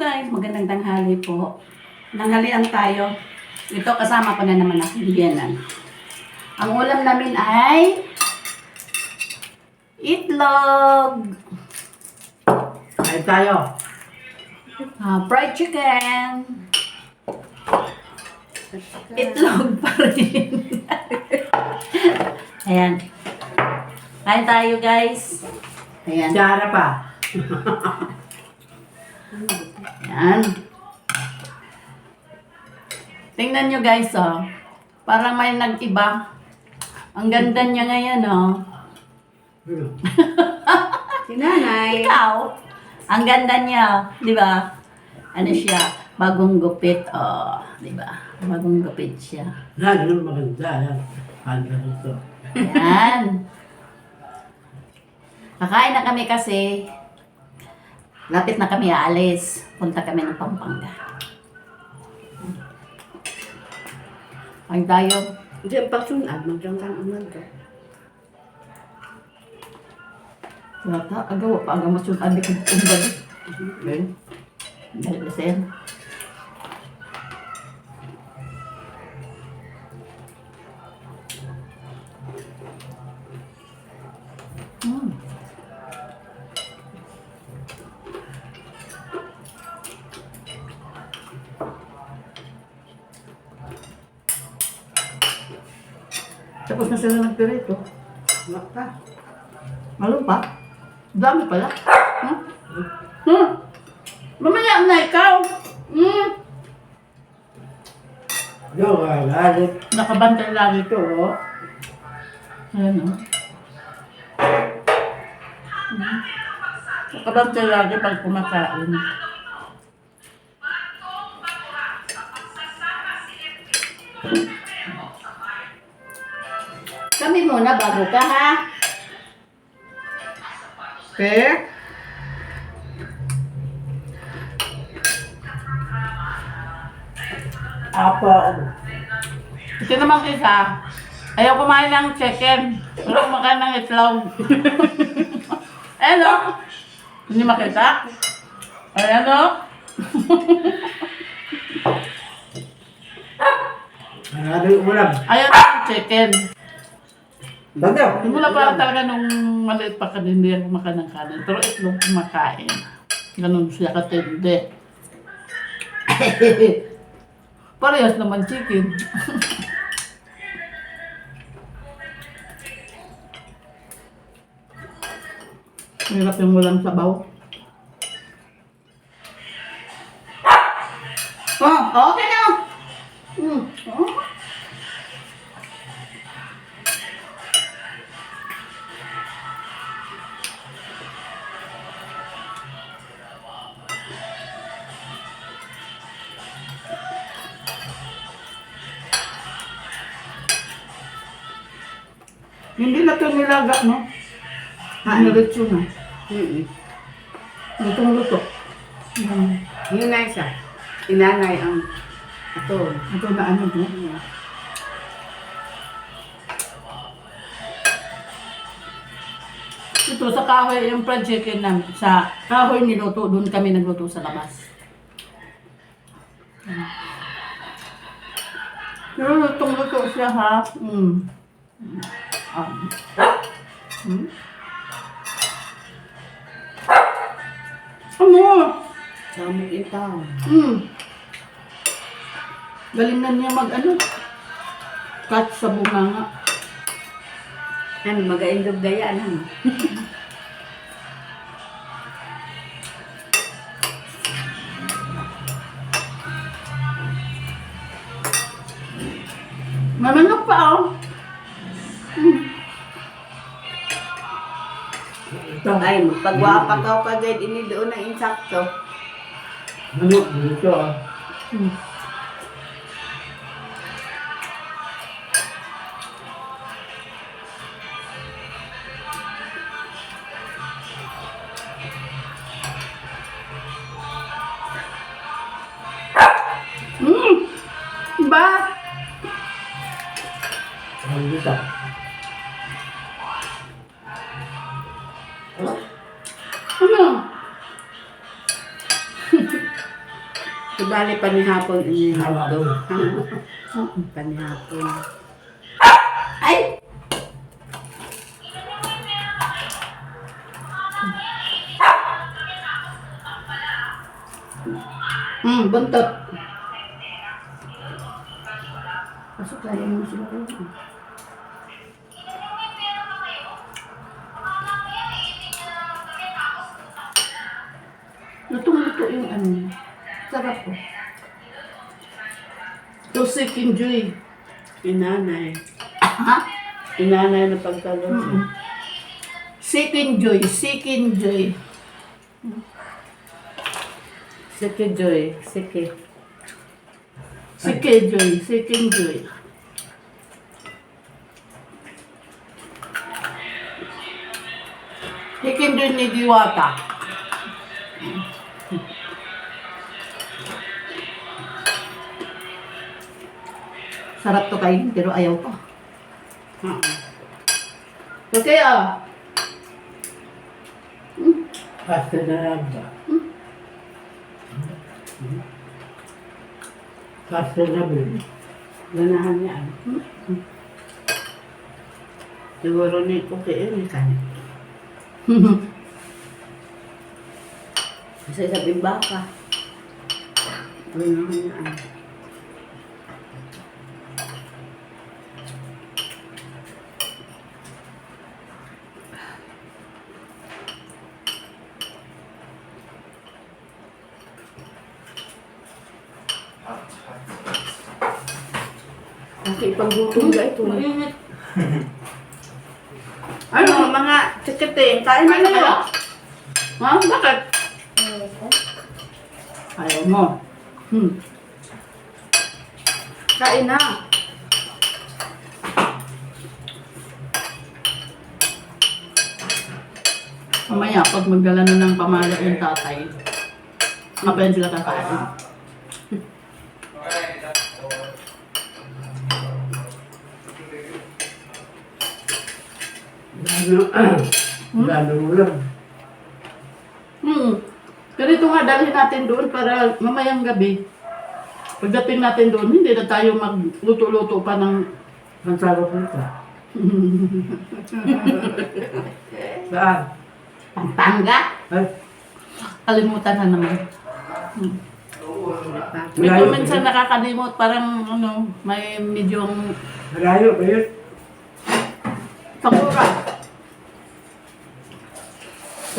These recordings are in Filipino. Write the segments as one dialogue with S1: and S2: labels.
S1: Guys, magandang tanghali po. Nanghalian tayo. Ito kasama ko na naman ang biyanan. Ang ulam namin ay itlog,
S2: Kain tayo.
S1: ah, fried chicken, itlog pa rin. Ayan. Kain tayo guys. Ayan.
S2: Dara pa.
S1: Yan. Tingnan nyo guys, oh. Parang may nag-iba. Ang ganda niya ngayon, oh.
S3: Si nanay.
S1: Ikaw, ang ganda niya, di ba? Ano siya? Bagong gupit, oh. Di ba? Bagong gupit siya.
S2: Yung maganda. Yan. Ano ito?
S1: Yan. Kakain na kami kasi lapit na kami aalis. Punta kami ng Pampanga. Kain tayo.
S3: Hindi ang pagsunod. Magandang umaga.
S1: Wata, agaw pa aga masun abi ko umbal. Okay. Dali besen. Tapos na sila ng pirito.
S3: Maka.
S1: Malo pa? Dami pala. Hmm? Hmm? Mamaya na ikaw. Hmm?
S2: Yung uh, galit.
S1: Nakabantay lagi ito, oh. Ayan, oh. Hmm. Nakabantay lagi pag kumakain. Kami muna bago ka, ha? Fair?
S2: Apa.
S1: Ito naman isa. Ayaw kumain ng chicken. Ayaw kumakain ng itlog. Ayan o. Hindi makita. Ayan o.
S2: Ano yung ulam?
S1: Ayaw ng chicken.
S2: Bago.
S1: Simula pa talaga nung maliit pa ka hindi yan kumakain ng kanin. Pero itlog kumakain. Ganun siya katindi. Parehas naman chicken. Hirap yung walang sabaw. Oh, okay ito nilaga, no?
S3: Ano?
S1: Niretso na.
S3: Mm-mm.
S1: Lutong-luto. Hmm.
S3: Yun na isa. Inanay ang ito.
S1: Ito na ano, no? Ito sa kahoy, yung fried chicken namin, sa kahoy niluto, doon kami nagluto sa labas. Pero lutong-luto siya ha. Mm. Um. Hmm? Ano?
S3: Dami itaw.
S1: Hmm. Galing na niya mag ano. Cut sa bunganga.
S3: Ano, mag-aindog daya ano?
S1: Mamanok pa oh.
S3: Ay, magpagwapa ka ka guide ini doon ng insakto.
S2: Ano? Dito ah.
S1: Hmm. Hmm. Ba?
S2: Ano dito?
S3: Subali panihapon inihato.
S2: Hawak.
S3: Panihapon.
S1: Ay! Hmm, buntot. Pasok lagi mo sila rin. Lutong-luto yung ano. Sarap po. To seek enjoy.
S3: Inanay.
S1: Ha?
S3: Inanay na pagkaluto.
S1: Mm-mm. Seek enjoy, seek enjoy.
S3: Sige, Joy. Sige.
S1: Seek enjoy, seek enjoy. Seek enjoy ni Diwata. Sarap to kain, pero ayaw ko.
S3: Oo.
S1: Okay ah.
S2: Pasta na lang ba? Pasta na ba?
S3: Ganahan niya. ano. Siguro ni Kuki ini kan. Sa isa baka. Ganahan niya. ano. Kasi paggutom ka ito.
S1: Mainit.
S3: Ano, mga chikiting, kain na
S1: Ano
S3: kayo.
S1: yun? Ha? Bakit? Ayaw mo. Hmm.
S3: Kain na.
S1: Mamaya, pag magdala na ng pamala yung tatay, kapayan sila kakain.
S2: Gano, gano ulam.
S1: Hmm. Ganito nga dalhin natin doon para mamayang gabi. Pagdating natin doon, hindi na tayo magluto-luto pa ng...
S2: Ang sarap nito. Saan?
S1: Pampanga.
S2: Ay,
S1: Kalimutan na naman. Hmm. Kung minsan nakakalimot, parang ano, may medyong
S2: Malayo ba yun?
S1: Sakura.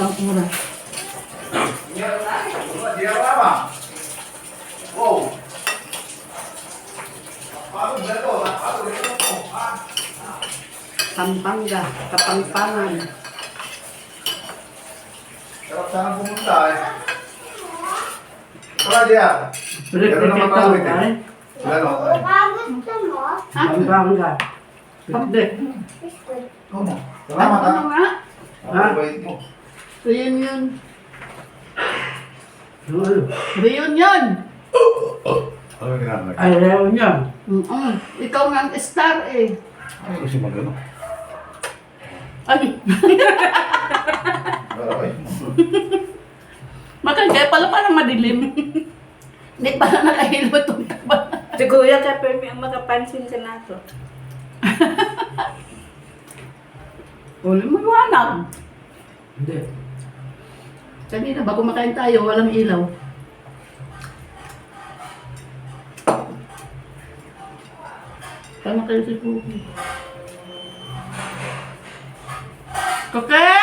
S1: Sakura.
S3: Pampanga, Kapampangan.
S4: Sarap sana pumunta eh. Tara.
S2: Balik
S4: Meron
S2: na
S4: naman tawid eh. Wala?
S1: Ha?
S2: Pampanga. Hindi.
S4: Ano? Salamat ha.
S1: Ano?
S4: Ang bait mo.
S1: Reunion. Reunion.
S4: Ano yung ginagawa?
S2: Ay, ayaw niya.
S1: Mm-mm. Ikaw nga ang star eh.
S4: Ano kasi magano?
S1: Ay, makagaya pala parang madilim. Hindi pala nakahilo itong taba.
S3: Si Kuya ka pero may makapansin ka na to.
S1: Uli mo iwanag.
S2: Hindi.
S1: Kanina ba kumakain tayo, walang ilaw. Tama kayo si Cookie. Cookie!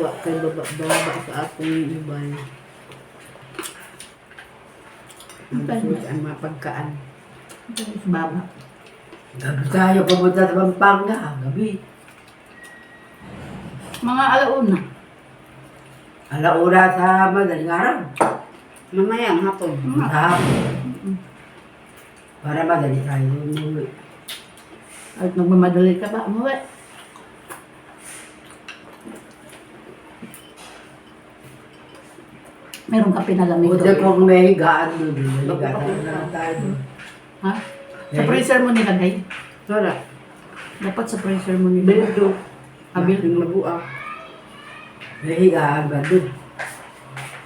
S3: Kuha kay baba, baba sa akong ibay. Ang gusto ang mga pagkaan.
S1: Baba.
S2: Gabi tayo pumunta sa Pampanga. Gabi.
S1: Mga alauna.
S2: Alauna sa madaling araw.
S3: Mamaya ang hapon.
S2: Sa hapon. Para madali tayo umuwi.
S1: At nagmamadali ka ba? Umuwi. Meron ka pinalamig
S2: Buti kung may higaan doon. May higaan na tayo doon.
S1: Ha? Sa freezer mo nilagay?
S3: Wala.
S1: Dapat sa freezer mo nilagay.
S2: Dito.
S1: Habil.
S3: Yung mabuak.
S2: Nahigaan ba dun?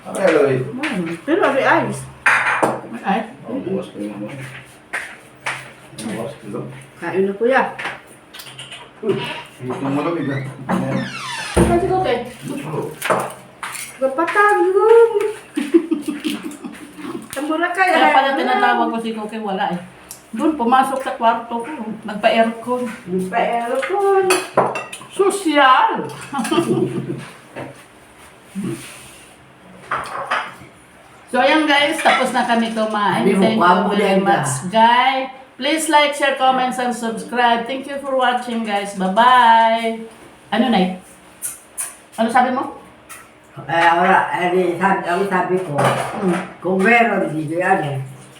S4: Ano yung lagay?
S1: Hmm.
S3: Pero ari ayos.
S1: Ay,
S4: Ako bukas ko yung ano. Bukas ko lang.
S3: Kain na kuya.
S4: Yung malamig ah. Ayan.
S1: kasi ko te.
S3: Kapatagong! Tamura kaya.
S1: Kaya pala tinatawag ko si Koke, wala eh. Doon, pumasok sa kwarto ko. Nagpa-aircon.
S3: Pa-aircon.
S1: Sosyal! so ayan guys, tapos na kami kumain. Thank you very much, guys. Please like, share, comments, and subscribe. Thank you for watching, guys. Bye-bye! Ano na Ano sabi mo?
S2: Eh, wala, eh, sabi, sabi ko,
S1: Hmm.
S2: kung meron dito yan eh,